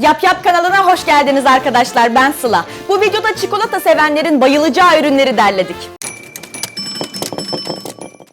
Yap Yap kanalına hoş geldiniz arkadaşlar. Ben Sıla. Bu videoda çikolata sevenlerin bayılacağı ürünleri derledik.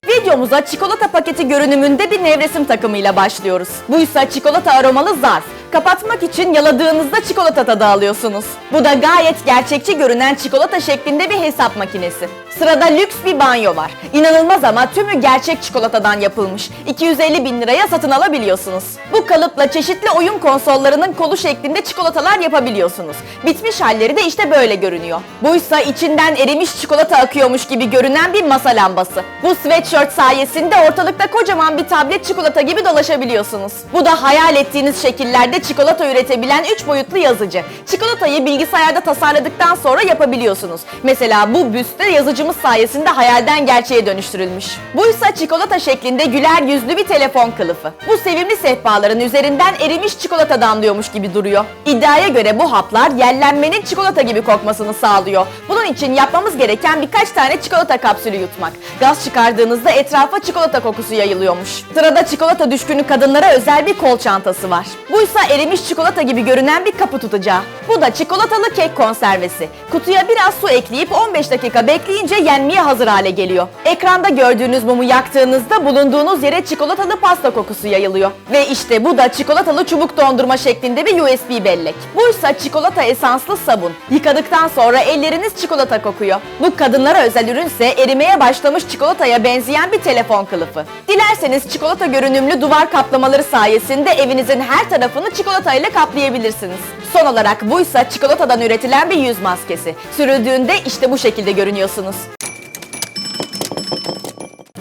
Videomuza çikolata paketi görünümünde bir nevresim takımıyla başlıyoruz. Bu ise çikolata aromalı zarf. Kapatmak için yaladığınızda çikolata tadı alıyorsunuz. Bu da gayet gerçekçi görünen çikolata şeklinde bir hesap makinesi. Sırada lüks bir banyo var. İnanılmaz ama tümü gerçek çikolatadan yapılmış. 250 bin liraya satın alabiliyorsunuz. Bu kalıpla çeşitli oyun konsollarının kolu şeklinde çikolatalar yapabiliyorsunuz. Bitmiş halleri de işte böyle görünüyor. Buysa içinden erimiş çikolata akıyormuş gibi görünen bir masa lambası. Bu sweatshirt sayesinde ortalıkta kocaman bir tablet çikolata gibi dolaşabiliyorsunuz. Bu da hayal ettiğiniz şekillerde çikolata üretebilen 3 boyutlu yazıcı. Çikolatayı bilgisayarda tasarladıktan sonra yapabiliyorsunuz. Mesela bu büste yazıcımız sayesinde hayalden gerçeğe dönüştürülmüş. Buysa çikolata şeklinde güler yüzlü bir telefon kılıfı. Bu sevimli sehpaların üzerinden erimiş çikolata damlıyormuş gibi duruyor. İddiaya göre bu haplar yerlenmenin çikolata gibi kokmasını sağlıyor. Bunun için yapmamız gereken birkaç tane çikolata kapsülü yutmak. Gaz çıkardığınızda etrafa çikolata kokusu yayılıyormuş. Sırada çikolata düşkünü kadınlara özel bir kol çantası var. Buysa erimiş çikolata gibi görünen bir kapı tutacağı. Bu da çikolatalı kek konservesi. Kutuya biraz su ekleyip 15 dakika bekleyince yenmeye hazır hale geliyor. Ekranda gördüğünüz mumu yaktığınızda bulunduğunuz yere çikolatalı pasta kokusu yayılıyor. Ve işte bu da çikolatalı çubuk dondurma şeklinde bir USB bellek. Buysa çikolata esanslı sabun. Yıkadıktan sonra elleriniz çikolata kokuyor. Bu kadınlara özel ürünse erimeye başlamış çikolataya benzeyen bir telefon kılıfı. Dilerseniz çikolata görünümlü duvar kaplamaları sayesinde evinizin her tarafını çikolatayla kaplayabilirsiniz. Son olarak buysa çikolatadan üretilen bir yüz maskesi. Sürüldüğünde işte bu şekilde görünüyorsunuz.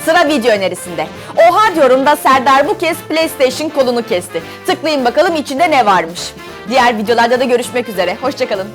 Sıra video önerisinde. Oha diyorum da Serdar bu kez PlayStation kolunu kesti. Tıklayın bakalım içinde ne varmış. Diğer videolarda da görüşmek üzere. Hoşçakalın.